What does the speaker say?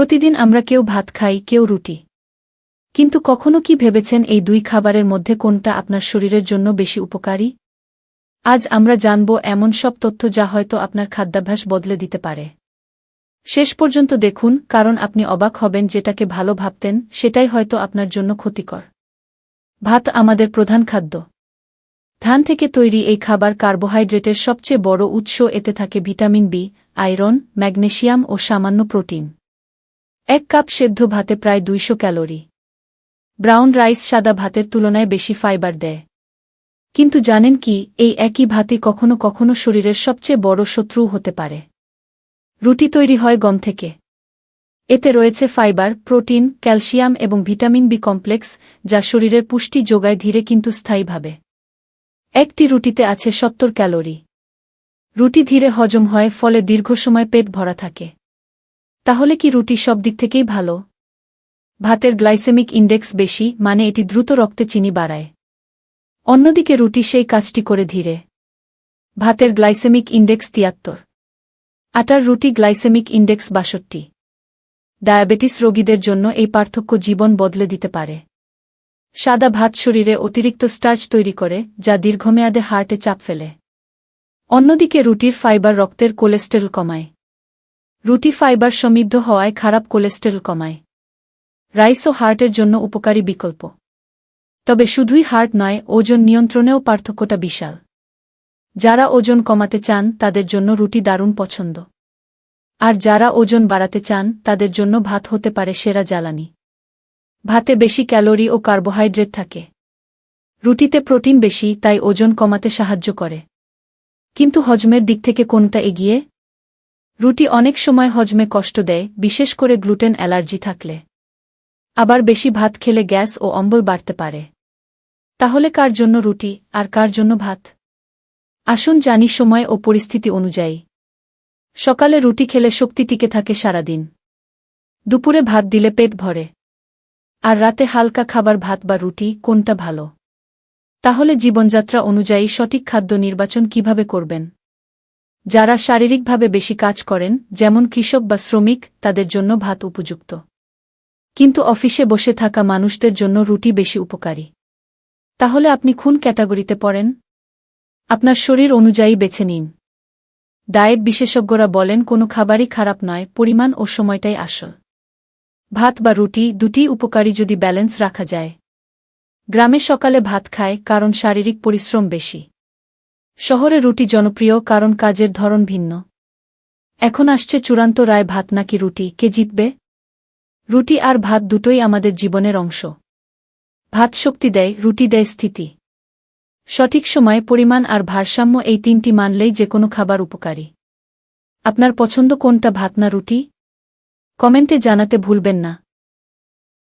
প্রতিদিন আমরা কেউ ভাত খাই, কেউ রুটি। কিন্তু কখনো কি ভেবেছেন এই দুই খাবারের মধ্যে কোনটা আপনার শরীরের জন্য বেশি উপকারী? আজ আমরা জানব এমন সব তথ্য যা হয়তো আপনার খাদ্যাভ্যাস বদলে দিতে পারে। শেষ পর্যন্ত দেখুন, কারণ আপনি অবাক হবেন যেটাকে ভালো ভাবতেন, সেটাই হয়তো আপনার জন্য ক্ষতিকর। ভাত আমাদের প্রধান খাদ্য। ধান থেকে তৈরি এই খাবার কার্বোহাইড্রেটের সবচেয়ে বড় উৎস, এতে থাকে ভিটামিন বি, আয়রন, ম্যাগনেশিয়াম ও সামান্য প্রোটিন। এক কাপ সেদ্ধ ভাতে প্রায় দুইশো ক্যালোরি। ব্রাউন রাইস সাদা ভাতের তুলনায় বেশি ফাইবার দেয়। কিন্তু জানেন কি, এই একই ভাতি কখনো কখনো শরীরের সবচেয়ে বড় শত্রু হতে পারে। রুটি তৈরি হয় গম থেকে। এতে রয়েছে ফাইবার, প্রোটিন, ক্যালসিয়াম এবং ভিটামিন বি কমপ্লেক্স, যা শরীরের পুষ্টি যোগায় ধীরে কিন্তু স্থায়ীভাবে। একটি রুটিতে আছে সত্তর ক্যালোরি। রুটি ধীরে হজম হয়, ফলে দীর্ঘ সময় পেট ভরা থাকে। তাহলে কি রুটি সব দিক থেকেই ভালো? ভাতের গ্লাইসেমিক ইন্ডেক্স বেশি মানে এটি দ্রুত রক্তে চিনি বাড়ায়। অন্যদিকে রুটি সেই কাজটি করে ধীরে। ভাতের গ্লাইসেমিক ইন্ডেক্স তিয়াত্তর। আটার রুটি গ্লাইসেমিক ইন্ডেক্স বাষট্টি। ডায়াবেটিস রোগীদের জন্য এই পার্থক্য জীবন বদলে দিতে পারে। সাদা ভাত শরীরে অতিরিক্ত স্টার্চ তৈরি করে, যা দীর্ঘমেয়াদে হার্টে চাপ ফেলে। অন্যদিকে রুটির ফাইবার রক্তের কোলেস্টেরল কমায়। রুটি ফাইবার সমৃদ্ধ হওয়ায় খারাপ কোলেস্টেরল কমায়। রাইসও হার্টের জন্য উপকারী বিকল্প। তবে শুধুই হার্ট নয়, ওজন নিয়ন্ত্রণেও পার্থক্যটা বিশাল। যারা ওজন কমাতে চান, তাদের জন্য রুটি দারুণ পছন্দ। আর যারা ওজন বাড়াতে চান, তাদের জন্য ভাত হতে পারে সেরা জ্বালানি। ভাতে বেশি ক্যালোরি ও কার্বোহাইড্রেট থাকে। রুটিতে প্রোটিন বেশি, তাই ওজন কমাতে সাহায্য করে। কিন্তু হজমের দিক থেকে কোনটা এগিয়ে? রুটি অনেক সময় হজমে কষ্ট দেয়, বিশেষ করে গ্লুটেন অ্যালার্জি থাকলে। আবার বেশি ভাত খেলে গ্যাস ও অম্বল বাড়তে পারে। তাহলে কার জন্য রুটি, আর কার জন্য ভাত? আসুন জানি সময় ও পরিস্থিতি অনুযায়ী। সকালে রুটি খেলে শক্তি টিকে থাকে সারাদিন। দুপুরে ভাত দিলে পেট ভরে। আর রাতে হালকা খাবার ভাত বা রুটি, কোনটা ভালো? তাহলে জীবনযাত্রা অনুযায়ী সঠিক খাদ্য নির্বাচন কীভাবে করবেন? যারা শারীরিকভাবে বেশি কাজ করেন, যেমন কৃষক বা শ্রমিক, তাদের জন্য ভাত উপযুক্ত। কিন্তু অফিসে বসে থাকা মানুষদের জন্য রুটি বেশি উপকারী। তাহলে আপনি খুন ক্যাটাগরিতে পড়েন? আপনার শরীর অনুযায়ী বেছে নিন। ডায়েট বিশেষজ্ঞরা বলেন, কোনো খাবারই খারাপ নয়, পরিমাণ ও সময়টাই আসল। ভাত বা রুটি দুটি উপকারী যদি ব্যালেন্স রাখা যায়। গ্রামে সকালে ভাত খায়, কারণ শারীরিক পরিশ্রম বেশি। শহরে রুটি জনপ্রিয়, কারণ কাজের ধরন ভিন্ন। এখন আসছে চূড়ান্ত রায়, ভাত নাকি রুটি? কে জিতবে? রুটি আর ভাত দুটোই আমাদের জীবনের অংশ। ভাত শক্তি দেয়, রুটি দেয় স্থিতি। সঠিক সময় পরিমাণ আর ভারসাম্য এই তিনটি মানলেই যে কোনো খাবার উপকারী। আপনার পছন্দ কোনটা, ভাত না রুটি? কমেন্টে জানাতে ভুলবেন না।